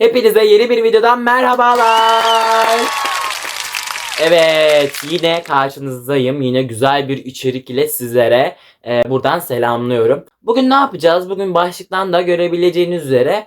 Hepinize yeni bir videodan merhabalar. Evet yine karşınızdayım. Yine güzel bir içerik ile sizlere e, buradan selamlıyorum. Bugün ne yapacağız? Bugün başlıktan da görebileceğiniz üzere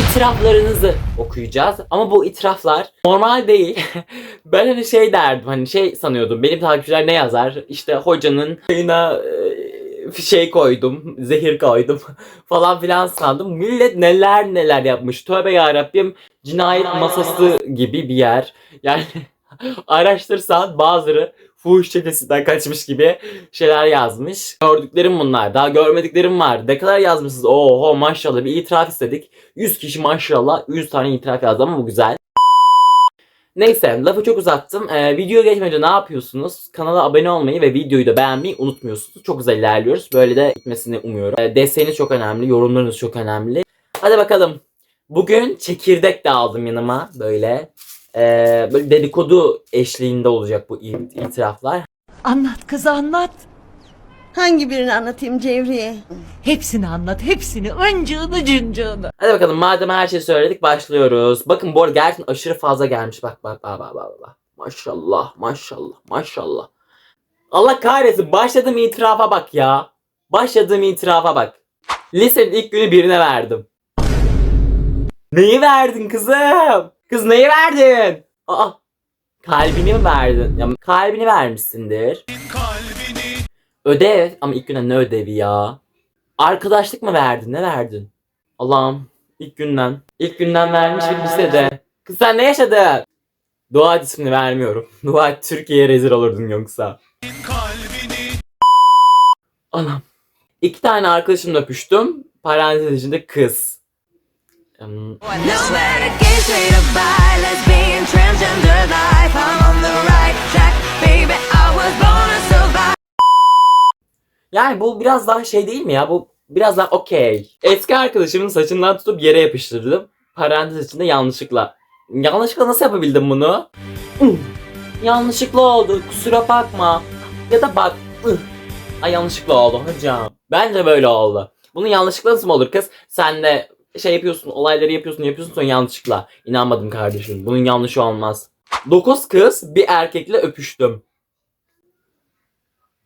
itiraflarınızı okuyacağız. Ama bu itiraflar normal değil. ben hani şey derdim hani şey sanıyordum. Benim takipçiler ne yazar? İşte hocanın yayına e, şey koydum, zehir koydum falan filan sandım. Millet neler neler yapmış. Tövbe yarabbim cinayet masası gibi bir yer. Yani araştırsan bazıları fuhuş çetesinden kaçmış gibi şeyler yazmış. Gördüklerim bunlar. Daha görmediklerim var. Ne kadar yazmışsınız? Oho maşallah bir itiraf istedik. 100 kişi maşallah 100 tane itiraf yazdı ama bu güzel. Neyse lafı çok uzattım. Ee, videoya geçmeden ne yapıyorsunuz? Kanala abone olmayı ve videoyu da beğenmeyi unutmuyorsunuz. Çok güzel ilerliyoruz. Böyle de gitmesini umuyorum. Ee, desteğiniz çok önemli. Yorumlarınız çok önemli. Hadi bakalım. Bugün çekirdek de aldım yanıma. Böyle. Ee, böyle dedikodu eşliğinde olacak bu it- itiraflar. Anlat kız anlat. Hangi birini anlatayım Cevriye? Hepsini anlat hepsini. Öncığını cıncığını. Hadi bakalım madem her şeyi söyledik başlıyoruz. Bakın bu arada gerçekten aşırı fazla gelmiş. Bak bak bak bak bak. bak. Maşallah maşallah maşallah. Allah kahretsin başladığım itirafa bak ya. Başladığım itirafa bak. Lisenin ilk günü birine verdim. Neyi verdin kızım? Kız neyi verdin? Aa, kalbini mi verdin? Ya, kalbini vermişsindir. Ödev ama ilk günden ne ödevi ya? Arkadaşlık mı verdin? Ne verdin? Allah'ım ilk günden. İlk günden vermiş bir lisede. Kız sen ne yaşadın? Dua et ismini vermiyorum. Dua et Türkiye'ye rezil olurdun yoksa. Anam. İki tane arkadaşımla öpüştüm. Parantez içinde kız. Hmm, Yani bu biraz daha şey değil mi ya? Bu biraz daha okey. Eski arkadaşımın saçından tutup yere yapıştırdım. Parantez içinde yanlışlıkla. Yanlışlıkla nasıl yapabildim bunu? Yanlışlıkla oldu. Kusura bakma. Ya da bak. Ay yanlışlıkla oldu hocam. Bence böyle oldu. Bunun yanlışlıkla nasıl olur kız? Sen de şey yapıyorsun, olayları yapıyorsun, yapıyorsun sonra yanlışlıkla. İnanmadım kardeşim. Bunun yanlışı olmaz. 9 kız bir erkekle öpüştüm.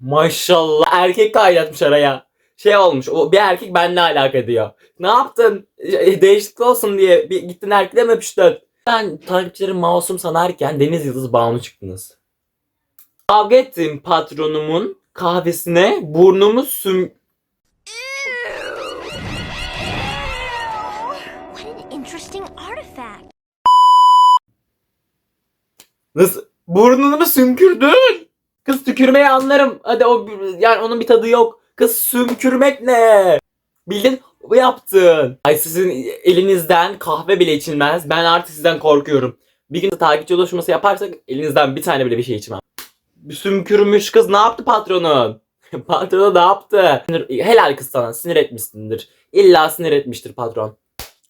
Maşallah erkek kaynatmış araya. Şey olmuş o bir erkek benimle alaka diyor. Ne yaptın? E, Değişiklik olsun diye bir gittin erkekle mi öpüştün? Ben takipçilerim masum sanarken Deniz Yıldız Banu çıktınız. Kavga ettiğim patronumun kahvesine burnumu süm... Nasıl? Burnunu mu sümkürdün? Kız tükürmeyi anlarım. Hadi o yani onun bir tadı yok. Kız sümkürmek ne? Bildin bu yaptın. Ay sizin elinizden kahve bile içilmez. Ben artık sizden korkuyorum. Bir gün takipçi ulaşması yaparsak elinizden bir tane bile bir şey içmem. Sümkürmüş kız ne yaptı patronun? Patronu ne yaptı? Sinir- Helal kız sana sinir etmişsindir. İlla sinir etmiştir patron.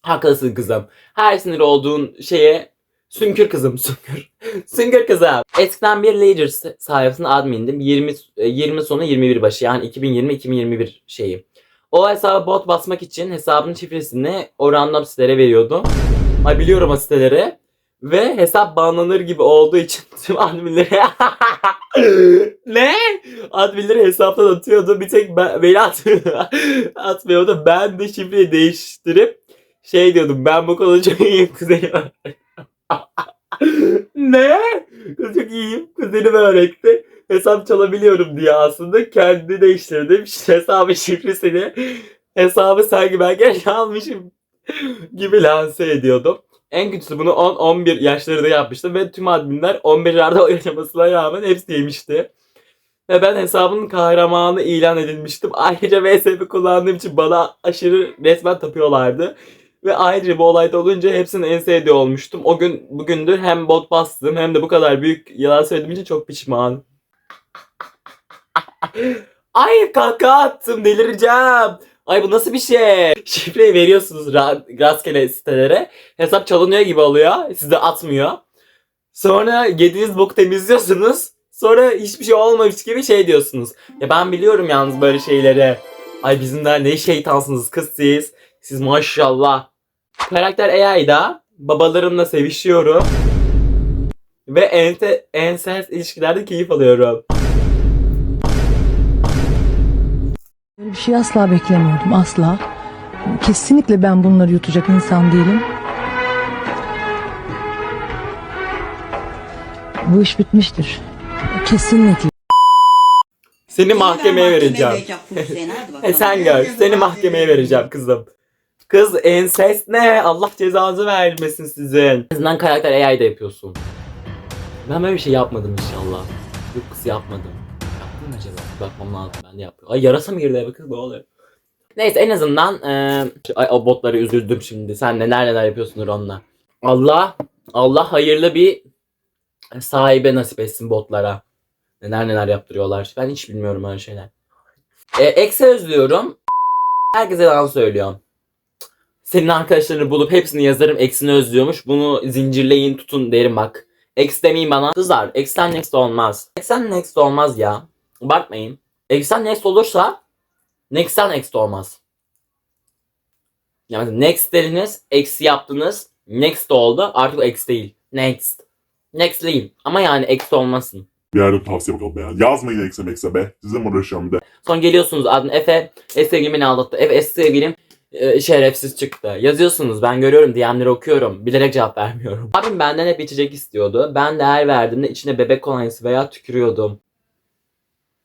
Haklısın kızım. Her sinir olduğun şeye Sünkür kızım sünkür. sünkür kızım. Eskiden bir Ledger sayfasının admindim. 20 e, 20 sonu 21 başı yani 2020-2021 şeyi. O hesaba bot basmak için hesabın şifresini o random sitelere veriyordu. Ay biliyorum o siteleri. Ve hesap banlanır gibi olduğu için tüm adminleri ne? Adminleri hesaptan atıyordu. Bir tek ben, beni at atmıyordu. Ben de şifreyi değiştirip şey diyordum. Ben bu konuda çok iyiyim kuzenim. Ne? Kız çok iyiyim. Kuzenim öğretti. Hesap çalabiliyorum diye aslında kendi değiştirdim. İşte hesabı şifresini hesabı sanki ben geç almışım gibi lanse ediyordum. En kötüsü bunu 10-11 yaşlarında yapmıştım ve tüm adminler 11'lerde oynamasına rağmen hepsi yemişti. Ve ben hesabın kahramanı ilan edilmiştim. Ayrıca VSP kullandığım için bana aşırı resmen tapıyorlardı. Ve ayrıca bu olayda olunca hepsinin en sevdiği olmuştum. O gün bugündür hem bot bastım hem de bu kadar büyük yalan söylediğim için çok pişman. Ay kaka attım delireceğim. Ay bu nasıl bir şey? Şifreyi veriyorsunuz ra- rastgele sitelere. Hesap çalınıyor gibi oluyor. Size atmıyor. Sonra yediğiniz boku temizliyorsunuz. Sonra hiçbir şey olmamış gibi şey diyorsunuz. Ya ben biliyorum yalnız böyle şeyleri. Ay bizim de ne şeytansınız kız siz. Siz maşallah. Karakter AI'da Babalarımla sevişiyorum. Ve ense, ensest ilişkilerde keyif alıyorum. Böyle bir şey asla beklemiyordum asla. Kesinlikle ben bunları yutacak insan değilim. Bu iş bitmiştir. Kesinlikle. Seni mahkemeye vereceğim. E sen gör. Seni mahkemeye vereceğim kızım. Kız ensest ne? Allah cezanızı vermesin sizin. Azından karakter AI da yapıyorsun. Ben böyle bir şey yapmadım inşallah. Yok kız yapmadım. Yaptım mı acaba? Bakmam lazım. Ben de yapıyorum. Ay yarasa mı girdi eve kız ne oluyor? Neyse en azından eee ay, o botları üzüldüm şimdi. Sen neler neler yapıyorsundur onunla. Allah Allah hayırlı bir sahibe nasip etsin botlara. Neler neler yaptırıyorlar. Ben hiç bilmiyorum öyle şeyler. E, Ex'e özlüyorum. Herkese yalan söylüyorum. Senin arkadaşlarını bulup hepsini yazarım. Ex'ini özlüyormuş. Bunu zincirleyin tutun derim bak. X demeyin bana. Kızlar X'ten next olmaz. X'ten next olmaz ya. Bakmayın. X'ten next olursa next'ten next olmaz. Yani next dediniz. X yaptınız. Next oldu. Artık o X değil. Next. Next'leyim. Ama yani X olmasın. Bir yerde tavsiye bakalım be ya. Yazmayın ekse mekse be. Size mi uğraşıyorum de. Sonra geliyorsunuz adın Efe. Eski sevgilim beni aldattı. Efe eski sevgilim e, şerefsiz çıktı. Yazıyorsunuz ben görüyorum DM'leri okuyorum. Bilerek cevap vermiyorum. Abim benden hep içecek istiyordu. Ben de her verdiğimde içine bebek kolonyası veya tükürüyordum.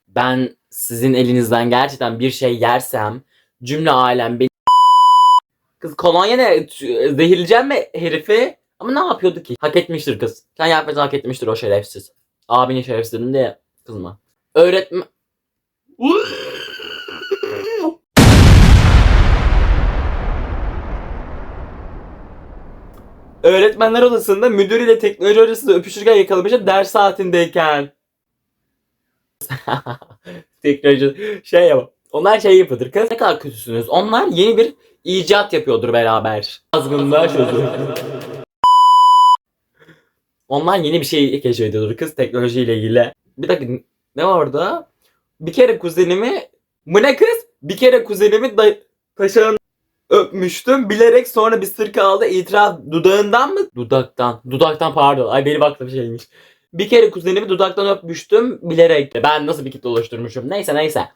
Ben sizin elinizden gerçekten bir şey yersem cümle alem beni Kız kolonya ne? Zehirleyeceğim mi herifi? Ama ne yapıyordu ki? Hak etmiştir kız. Sen yapmayacağını hak etmiştir o şerefsiz. Abinin şerefsiz dedin de kızma. Öğretmen... Öğretmenler odasında müdür ile teknoloji hocası öpüşürken yakalamışım ders saatindeyken. teknoloji şey yapalım. Onlar şey yapıyordur. Kız ne kadar kötüsünüz. Onlar yeni bir icat yapıyordur beraber. Azgınlığa çözüm. Onlar yeni bir şey keşfediyordur kız teknolojiyle ilgili. Bir dakika ne var orada? Bir kere kuzenimi bu ne kız? Bir kere kuzenimi da taşağın öpmüştüm. Bilerek sonra bir sırka aldı. İtiraf dudağından mı? Dudaktan. Dudaktan pardon. Ay benim aklım şeymiş. Bir kere kuzenimi dudaktan öpmüştüm bilerek. Ben nasıl bir kitle oluşturmuşum. Neyse neyse.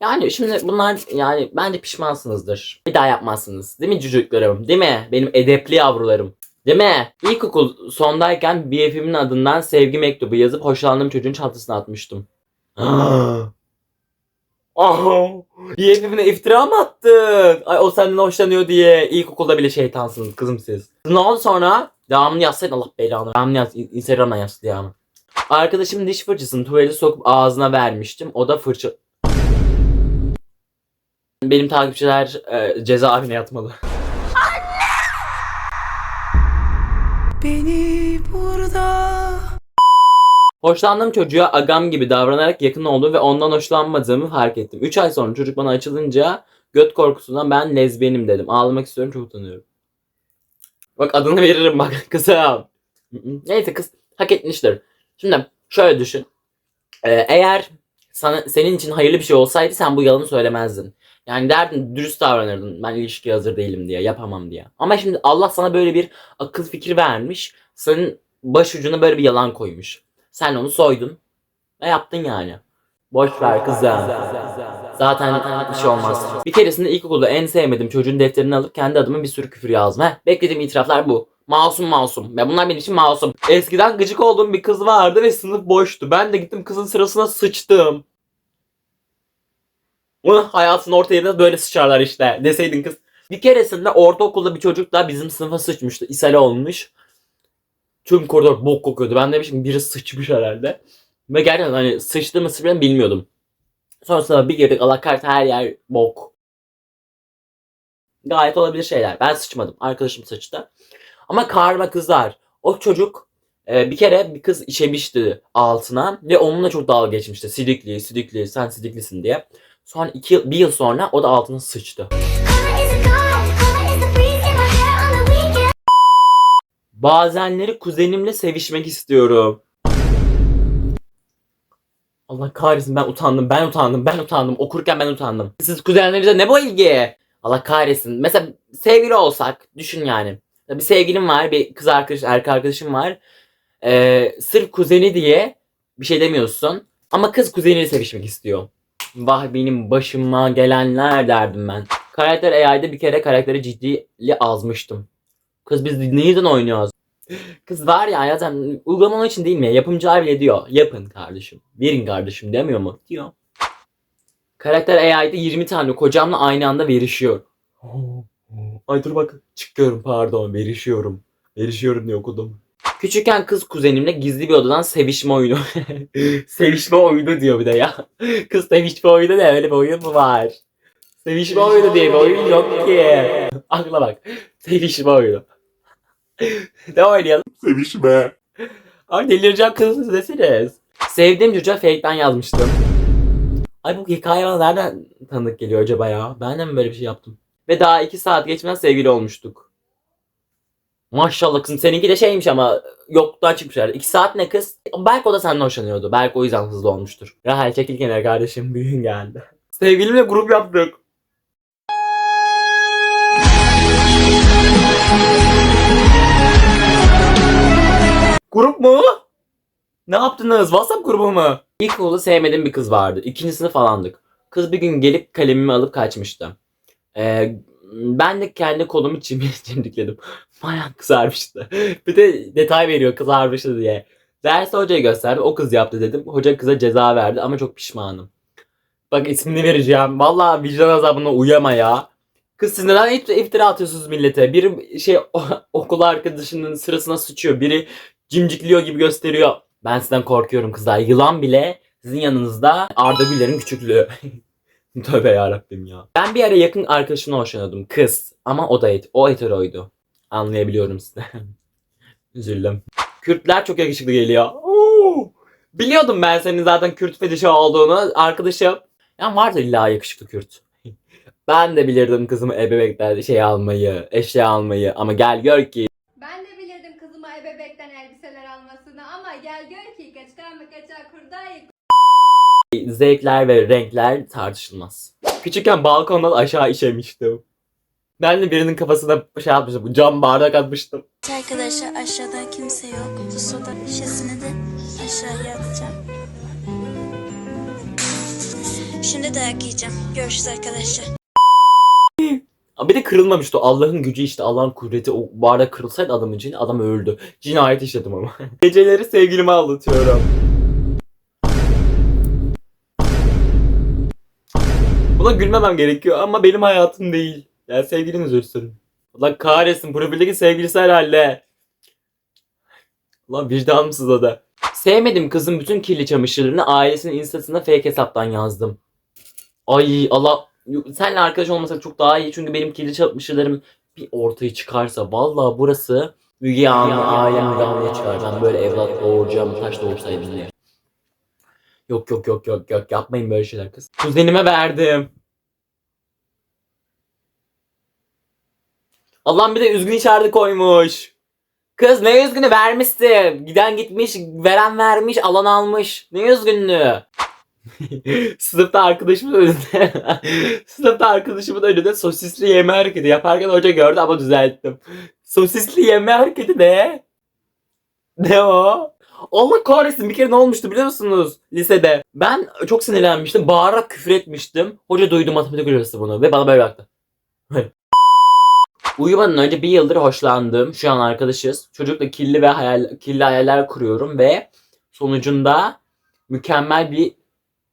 Yani şimdi bunlar yani bence pişmansınızdır. Bir daha yapmazsınız. Değil mi çocuklarım? Değil mi? Benim edepli yavrularım. Değil mi? İlkokul sondayken BF'imin adından sevgi mektubu yazıp hoşlandığım çocuğun çantasına atmıştım. Aha. BF'imine iftira mı attın? Ay o senden hoşlanıyor diye ilkokulda bile şeytansınız kızım siz. Ne oldu sonra? Devamını yazsaydın Allah belanı. Devamını yaz. Instagram'dan yaz devamını. Arkadaşım diş fırçasını tuvalete sokup ağzına vermiştim. O da fırça... Benim takipçiler e, cezaevine yatmalı. Beni burada Hoşlandığım çocuğa agam gibi davranarak yakın olduğu ve ondan hoşlanmadığımı fark ettim. 3 ay sonra çocuk bana açılınca göt korkusundan ben lezbiyenim dedim. Ağlamak istiyorum çok utanıyorum. Bak adını veririm bak kızım. Neyse kız hak etmiştir. Şimdi şöyle düşün. Ee, eğer sana, senin için hayırlı bir şey olsaydı sen bu yalanı söylemezdin. Yani derdin dürüst davranırdın. Ben ilişkiye hazır değilim diye yapamam diye. Ama şimdi Allah sana böyle bir akıl fikir vermiş. Senin başucuna böyle bir yalan koymuş. Sen onu soydun. Ne yaptın yani? Boş ver kızım. Zaten bir şey olmaz. Bir keresinde ilkokulda en sevmediğim çocuğun defterini alıp kendi adıma bir sürü küfür yazdım. Heh, beklediğim itiraflar bu. Masum masum. Ya bunlar benim için masum. Eskiden gıcık olduğum bir kız vardı ve sınıf boştu. Ben de gittim kızın sırasına sıçtım. Mıh, hayatın orta yerine böyle sıçarlar işte. Deseydin kız. Bir keresinde ortaokulda bir çocuk da bizim sınıfa sıçmıştı. İshal olmuş. Tüm koridor bok kokuyordu. Ben demişim biri sıçmış herhalde. Ve gerçekten hani sıçtı mı sıçtı mı bilmiyordum. Sonrasında bir girdik Allah kahretsin her yer bok. Gayet olabilir şeyler. Ben sıçmadım. Arkadaşım sıçtı. Ama karma kızlar. O çocuk e, bir kere bir kız işemişti altına ve onunla çok dalga geçmişti. Sidikli, sidikli, sen sidiklisin diye. Sonra iki bir yıl sonra o da altına sıçtı. Bazenleri kuzenimle sevişmek istiyorum. Allah kahretsin ben utandım, ben utandım, ben utandım. Okurken ben utandım. Siz kuzenlerinize ne bu ilgi? Allah kahretsin. Mesela sevgili olsak, düşün yani. Bir sevgilim var, bir kız arkadaş, erkek arkadaşım var. Ee, sırf kuzeni diye bir şey demiyorsun. Ama kız kuzeniyle sevişmek istiyor. Vah benim başıma gelenler derdim ben. Karakter AI'de bir kere karakteri ciddi azmıştım. Kız biz neyden oynuyoruz? Kız var ya zaten uygulama için değil mi? Yapımcılar bile diyor. Yapın kardeşim. Verin kardeşim demiyor mu? Diyor. Karakter AI'de 20 tane kocamla aynı anda verişiyor. Ay dur bak çıkıyorum pardon verişiyorum. Verişiyorum diye okudum. Küçükken kız kuzenimle gizli bir odadan sevişme oyunu. sevişme oyunu diyor bir de ya. Kız sevişme oyunu ne öyle bir oyun mu var? Sevişme oyunu diye bir oyun yok ki. Akla bak. Sevişme oyunu. Ne oynayalım? Sevişme. Ay delireceğim kızınız deseniz. Sevdiğim çocuğa fake'den yazmıştım. Ay bu hikaye bana nereden tanıdık geliyor acaba ya? Ben de mi böyle bir şey yaptım? Ve daha iki saat geçmeden sevgili olmuştuk. Maşallah kızım seninki de şeymiş ama yoktan çıkmış herhalde. İki saat ne kız? Belki o da senden hoşlanıyordu. Belki o yüzden hızlı olmuştur. Rahel çekil kenara kardeşim büyüğün geldi. Sevgilimle grup yaptık. Grup mu? Ne yaptınız? WhatsApp grubu mu? İlk okulda sevmediğim bir kız vardı. İkinci sınıf falandık. Kız bir gün gelip kalemimi alıp kaçmıştı. Ee, ben de kendi kolumu çimdiğini çimdikledim. Bayağı kızarmıştı. bir de detay veriyor kızarmıştı diye. Dersi hocaya gösterdi. O kız yaptı dedim. Hoca kıza ceza verdi ama çok pişmanım. Bak ismini vereceğim. Vallahi vicdan azabına uyama ya. Kız siz neden ift- iftira atıyorsunuz millete? Biri şey okul arkadaşının sırasına sıçıyor. Biri cimcikliyor gibi gösteriyor. Ben sizden korkuyorum kızlar. Yılan bile sizin yanınızda Arda Güler'in küçüklüğü. Tövbe yarabbim ya. Ben bir ara yakın arkadaşımla hoşlanıyordum. Kız. Ama o da et. O heteroydu. Anlayabiliyorum size. Üzüldüm. Kürtler çok yakışıklı geliyor. Oo! Biliyordum ben senin zaten Kürt fetişi olduğunu. Arkadaşım. Ya vardır illa yakışıklı Kürt. ben de bilirdim kızımı ebebekler şey almayı, eşya almayı. Ama gel gör ki Ben de bilirdim kızıma ebebekten ama gel gör ki kaçkan mı kaçak kurdayı zevkler ve renkler tartışılmaz. Küçükken balkondan aşağı işemiştim. Ben de birinin kafasına şey atmıştım. Cam bardak atmıştım. Arkadaşlar aşağıda kimse yok. Bu soda şişesini de aşağıya atacağım. Şimdi dayak yiyeceğim. Görüşürüz arkadaşlar. Aa, Bir de kırılmamıştı. Allah'ın gücü işte Allah'ın kudreti. O bardak kırılsaydı adamın cini adam öldü. Cinayet işledim ama. Geceleri sevgilime anlatıyorum. Buna gülmemem gerekiyor ama benim hayatım değil. Yani sevgiliniz üzülsün. Allah kahretsin profildeki sevgilisi herhalde. Lan vicdanımsız o da. Sevmedim kızın bütün kirli çamaşırlarını ailesinin instasına fake hesaptan yazdım. Ay Allah senle arkadaş olmasak çok daha iyi çünkü benim kirli çamaşırlarım bir ortaya çıkarsa vallahi burası Müge Anlı ailem Müge Anlı'ya çıkaracağım böyle evlat doğuracağım taş doğursaydım diye. Yok yok yok yok yok yapmayın böyle şeyler kız. Kuzenime verdim. Allah'ım bir de üzgün işareti koymuş. Kız ne üzgünü vermişsin. Giden gitmiş, veren vermiş, alan almış. Ne üzgünlüğü. Sınıfta arkadaşımın önünde Sınıfta arkadaşımın önünde sosisli yeme hareketi yaparken hoca gördü ama düzelttim. Sosisli yeme hareketi ne? Ne o? Allah kahretsin bir kere ne olmuştu biliyor musunuz lisede? Ben çok sinirlenmiştim. Bağırarak küfür etmiştim. Hoca duydu matematik hocası bunu ve bana böyle baktı. Uyumadan önce bir yıldır hoşlandığım şu an arkadaşız. Çocukla kirli ve hayal, kirli hayaller kuruyorum ve sonucunda mükemmel bir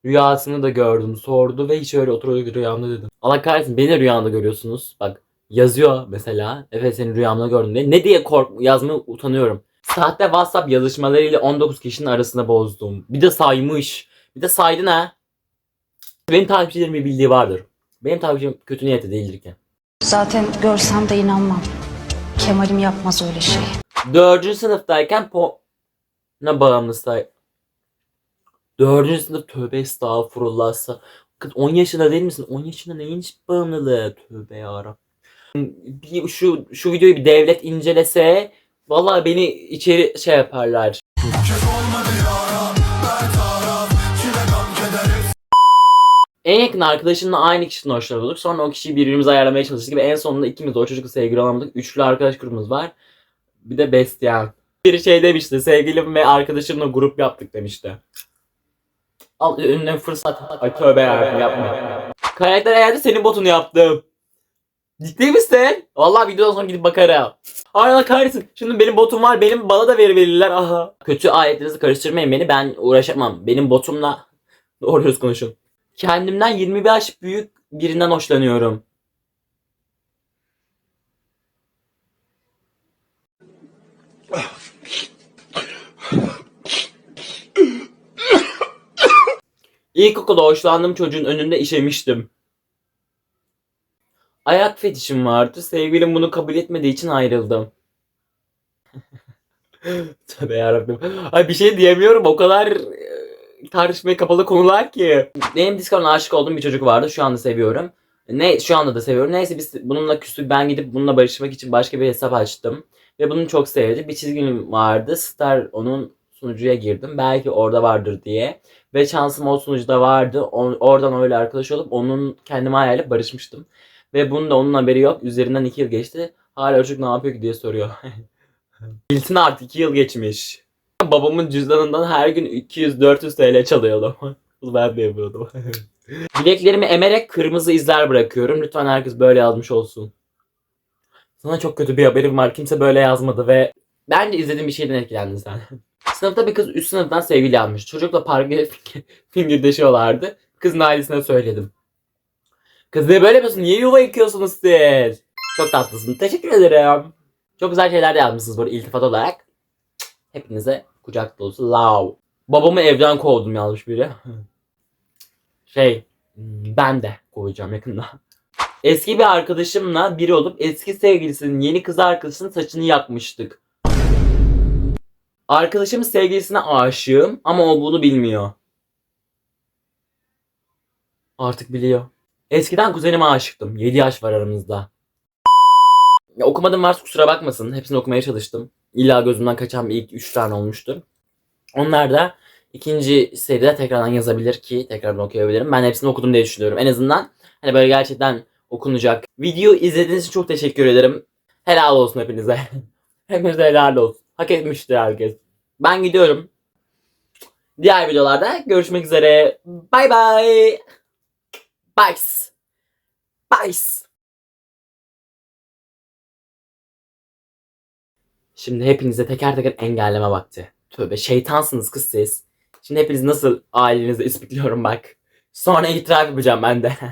rüyasını da gördüm. Sordu ve hiç öyle oturuyor rüyamda dedim. Allah kahretsin beni de rüyamda görüyorsunuz. Bak yazıyor mesela. Evet seni rüyamda gördüm diye. Ne diye kork yazmaya utanıyorum. Sahte WhatsApp yazışmalarıyla 19 kişinin arasında bozdum. Bir de saymış. Bir de saydın ha. Benim takipçilerimin bildiği vardır. Benim takipçilerim kötü niyetli değildir ki. Zaten görsem de inanmam. Kemal'im yapmaz öyle şey. Dördüncü sınıftayken po... Ne bağımlı say... Dördüncü sınıf tövbe estağfurullah. sa- Kız 10 yaşında değil misin? 10 yaşında neyin bağımlılığı? Tövbe yarabbim. Bir şu, şu videoyu bir devlet incelese Vallahi beni içeri şey yaparlar. En yakın arkadaşımla aynı kişiden hoşlanıyorduk. Sonra o kişiyi birbirimize ayarlamaya çalıştık ve en sonunda ikimiz de o çocukla sevgili olamadık. Üçlü arkadaş grubumuz var. Bir de bestiyan. Bir şey demişti. Sevgilim ve arkadaşımla grup yaptık demişti. Al önüne fırsat. Ay tövbe yarabbim yapma. Karakter ayarda senin botunu yaptım. Ciddi misin? Vallahi videodan sonra gidip bakarım. Allah kahretsin. Şimdi benim botum var. Benim bana da veri verirler. Aha. Kötü ayetlerinizi karıştırmayın beni. Ben uğraşamam. Benim botumla doğru konuşun. Kendimden 20 yaş büyük birinden hoşlanıyorum. İlkokulda hoşlandığım çocuğun önünde işemiştim. Ayak fetişim vardı. Sevgilim bunu kabul etmediği için ayrıldım. Tövbe yarabbim. Ay bir şey diyemiyorum. O kadar e, tartışmaya kapalı konular ki. Benim Discord'dan aşık olduğum bir çocuk vardı. Şu anda seviyorum. Ne şu anda da seviyorum. Neyse biz bununla küstük. Ben gidip bununla barışmak için başka bir hesap açtım. Ve bunu çok sevdi. Bir çizgim vardı. Star onun sunucuya girdim. Belki orada vardır diye. Ve şansım o sunucuda vardı. O- oradan öyle arkadaş olup onun kendime ayarlayıp barışmıştım. Ve bunun da onun haberi yok. Üzerinden 2 yıl geçti. Hala çocuk ne yapıyor ki diye soruyor. Bilsin artık 2 yıl geçmiş. Babamın cüzdanından her gün 200-400 TL çalıyordum. ben de yapıyordum. Bileklerimi emerek kırmızı izler bırakıyorum. Lütfen herkes böyle yazmış olsun. Sana çok kötü bir haberim var. Kimse böyle yazmadı ve bence izlediğim bir şeyden etkilendin sen. Sınıfta bir kız üst sınıftan sevgili almış. Çocukla parkta fingirdeşiyorlardı. Kızın ailesine söyledim. Kız ne böyle yapıyorsun? Niye yuva yıkıyorsunuz siz? Çok tatlısın. Teşekkür ederim. Çok güzel şeyler de yazmışsınız böyle iltifat olarak. Hepinize kucak dolusu love. Babamı evden kovdum yazmış biri. Şey, ben de kovacağım yakında. Eski bir arkadaşımla biri olup eski sevgilisinin yeni kız arkadaşının saçını yakmıştık. Arkadaşımın sevgilisine aşığım ama o bunu bilmiyor. Artık biliyor. Eskiden kuzenime aşıktım. 7 yaş var aramızda. Ya, okumadım varsa kusura bakmasın. Hepsini okumaya çalıştım. İlla gözümden kaçan bir ilk 3 tane olmuştu. Onlar da ikinci seride tekrardan yazabilir ki tekrardan okuyabilirim. Ben hepsini okudum diye düşünüyorum. En azından hani böyle gerçekten okunacak. Video izlediğiniz için çok teşekkür ederim. Helal olsun hepinize. Hepinize helal olsun. Hak etmiştir herkes. Ben gidiyorum. Diğer videolarda görüşmek üzere. Bay bay. Bye. Bye. Şimdi hepinize teker teker engelleme vakti. Tövbe şeytansınız kız siz. Şimdi hepiniz nasıl ailenizi ispikliyorum bak. Sonra itiraf yapacağım ben de.